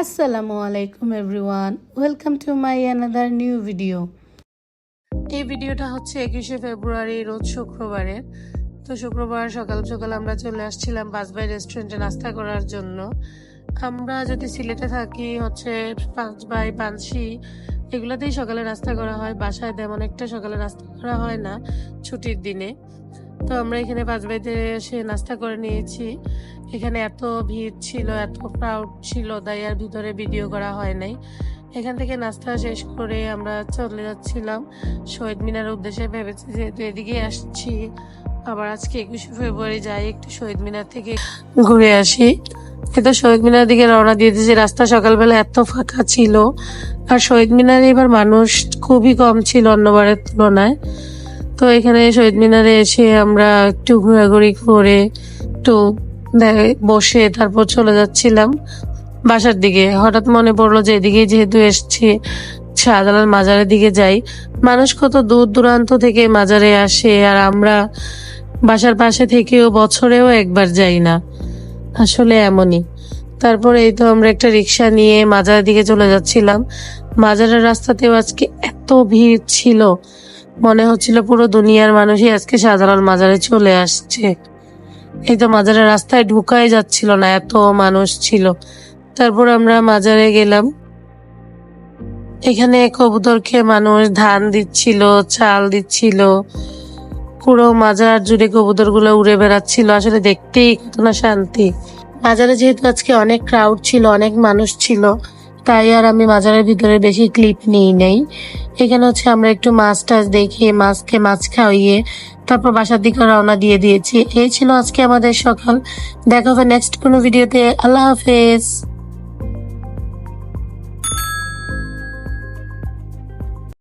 আসসালামু আলাইকুম everyone welcome to my another new video এই ভিডিওটা হচ্ছে একুশে ফেব্রুয়ারি, রোজ শুক্রবারের তো শুক্রবার সকাল সকাল আমরা চলে আসছিলাম বাসবাই রেস্টুরেন্টে নাস্তা করার জন্য। আমরা যদি সিলেটে থাকি, হচ্ছে পাঁচ বাই পাঁচশি, এগুলোতেই সকালে নাস্তা করা হয়। বাসায় তেমন একটা সকালে নাস্তা করা হয় না ছুটির দিনে। তো আমরা এখানে পাঁচ বাইতে এসে নাস্তা করে নিয়েছি। এখানে এত ভিড় ছিল, এত ক্রাউড ছিল, তাই আর ভিতরে ভিডিও করা হয় নাই। এখান থেকে নাস্তা শেষ করে আমরা চলে যাচ্ছিলাম। শহীদ মিনারের উদ্দেশ্যে ভেবেছি যেহেতু এদিকে আসছি। আবার আজকে একুশে ফেব্রুয়ারি যাই একটু শহীদ মিনার থেকে ঘুরে আসি। কিন্তু শহীদ মিনার দিকে রওনা দিয়ে দিয়েছি। রাস্তা সকালবেলা এত ফাঁকা ছিল। আর শহীদ মিনারে এবার মানুষ খুবই কম ছিল অন্যবারের তুলনায়। তো এখানে শহীদ মিনারে এসে আমরা একটু ঘোরাঘুরি করে একটু বসে তারপর চলে যাচ্ছিলাম বাসার দিকে। হঠাৎ মনে পড়ল যে এদিকে যেহেতু এসছি, শাহজালাল মাজারের দিকে যাই। মানুষ কত দূর দূরান্ত থেকে মাজারে আসে, আর আমরা বাসার পাশে থেকেও বছরেও একবার যাই না। আসলে এমনই। তারপরে এই তো আমরা একটা রিক্সা নিয়ে মাজারের দিকে চলে যাচ্ছিলাম। মাজারের রাস্তাতেও আজকে এত ভিড় ছিল। মনে হচ্ছিল পুরো দুনিয়ার মানুষই আজকে সাধারণ মাজারে চলে আসছে। এই তো মাজারের রাস্তায় ঢুকাই যাচ্ছিল না, এত মানুষ ছিল। তারপর আমরা মাজারে গেলাম। এখানে কবুতরকে মানুষ ধান দিচ্ছিল, চাল দিচ্ছিল। পুরো মাজার জুড়ে কবুতরগুলো উড়ে বেড়াচ্ছিল। আসলে দেখতেই না শান্তি। মাজারে যেহেতু আজকে অনেক ক্রাউড ছিল, অনেক মানুষ ছিল, তাই আর আমি মাজারের ভিতরে বেশি ক্লিপ নিই নাই। এখানে হচ্ছে আমরা একটু মাছ টাছ দেখিয়ে মাছকে মাছ খাওয়িয়ে তারপর বাসার দিকে রওনা দিয়ে দিয়েছি। এই ছিল আজকে আমাদের সকাল। দেখা হবে নেক্সট কোনো ভিডিওতে আল্লাহ হাফেজ।